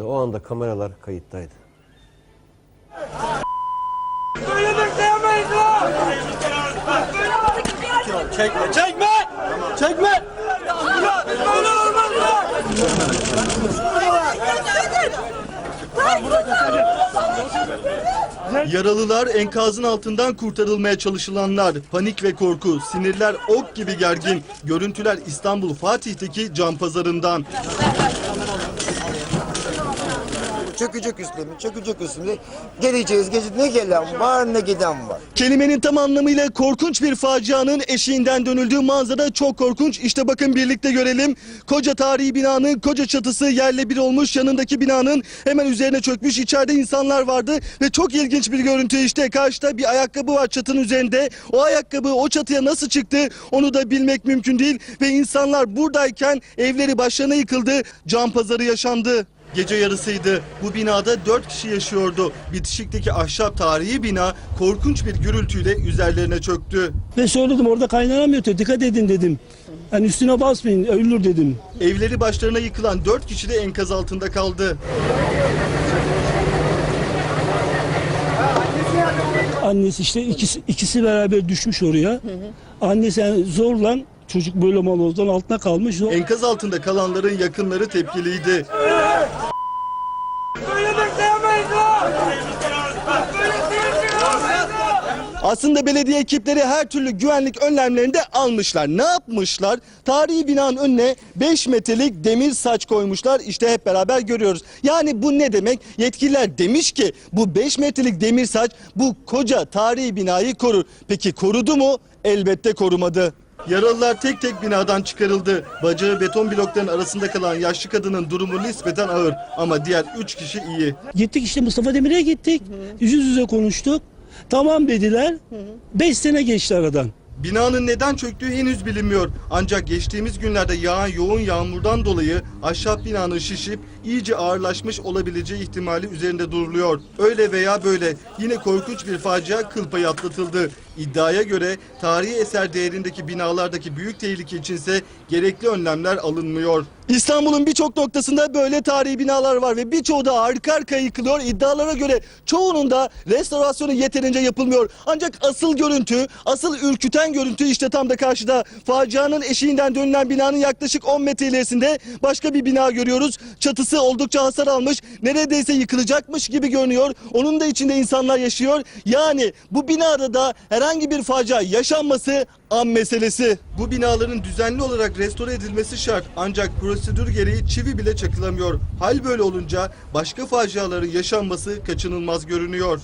O anda kameralar kayıttaydı. Böyle bekleyemeyiz lan! Çekme, çekme! Çekme! Ya böyle olmaz lan! Yaralılar enkazın altından kurtarılmaya çalışılanlar. Panik ve korku, sinirler ok gibi gergin. Görüntüler İstanbul Fatih'teki can pazarından. Çökecek üstüne, çökecek üstüne. Geleceğiz, gece ne gelen var ne giden var. Kelimenin tam anlamıyla korkunç bir facianın eşiğinden dönüldüğü manzara çok korkunç. İşte bakın birlikte görelim. Koca tarihi binanın koca çatısı yerle bir olmuş. Yanındaki binanın hemen üzerine çökmüş. İçeride insanlar vardı ve çok ilginç bir görüntü işte. Karşıda bir ayakkabı var çatının üzerinde. O ayakkabı o çatıya nasıl çıktı onu da bilmek mümkün değil. Ve insanlar buradayken evleri başlarına yıkıldı. Can pazarı yaşandı. Gece yarısıydı. Bu binada dört kişi yaşıyordu. Bitişikteki ahşap tarihi bina korkunç bir gürültüyle üzerlerine çöktü. Ve söyledim orada kaynanam yatıyor dikkat edin dedim. Yani üstüne basmayın ölür dedim. Evleri başlarına yıkılan dört kişi de enkaz altında kaldı. Annesi işte ikisi, ikisi beraber düşmüş oraya. Annesi yani zorla çocuk böyle malozdan altına kalmış. Enkaz altında kalanların yakınları tepkiliydi. Böyle bekleyemeyiz lan! Böyle bekleyemeyiz lan! Aslında belediye ekipleri her türlü güvenlik önlemlerini de almışlar. Ne yapmışlar? Tarihi binanın önüne 5 metrelik demir saç koymuşlar. İşte hep beraber görüyoruz. Yani bu ne demek? Yetkililer demiş ki bu 5 metrelik demir saç bu koca tarihi binayı korur. Peki korudu mu? Elbette korumadı. Yaralılar tek tek binadan çıkarıldı. Bacağı beton blokların arasında kalan yaşlı kadının durumu nispeten ağır ama diğer 3 kişi iyi. Gittik işte Mustafa Demir'e gittik. Yüz yüze konuştuk. Tamam dediler. Beş sene geçti aradan. Binanın neden çöktüğü henüz bilinmiyor. Ancak geçtiğimiz günlerde yağan yoğun yağmurdan dolayı ahşap binanın şişip iyice ağırlaşmış olabileceği ihtimali üzerinde duruluyor. Öyle veya böyle yine korkunç bir facia kıl payı atlatıldı. İddiaya göre tarihi eser değerindeki binalardaki büyük tehlike içinse gerekli önlemler alınmıyor. İstanbul'un birçok noktasında böyle tarihi binalar var ve birçoğu da arka arkaya yıkılıyor. İddialara göre çoğunun da restorasyonu yeterince yapılmıyor. Ancak asıl görüntü, asıl ürküten görüntü işte tam da karşıda. Facianın eşiğinden dönülen binanın yaklaşık 10 metre ilerisinde başka bir bina görüyoruz. Çatısı oldukça hasar almış. Neredeyse yıkılacakmış gibi görünüyor. Onun da içinde insanlar yaşıyor. Yani bu binada da herhangi bir facia yaşanması an meselesi. Bu binaların düzenli olarak restore edilmesi şart. Ancak prosedür gereği çivi bile çakılamıyor. Hal böyle olunca başka faciaların yaşanması kaçınılmaz görünüyor.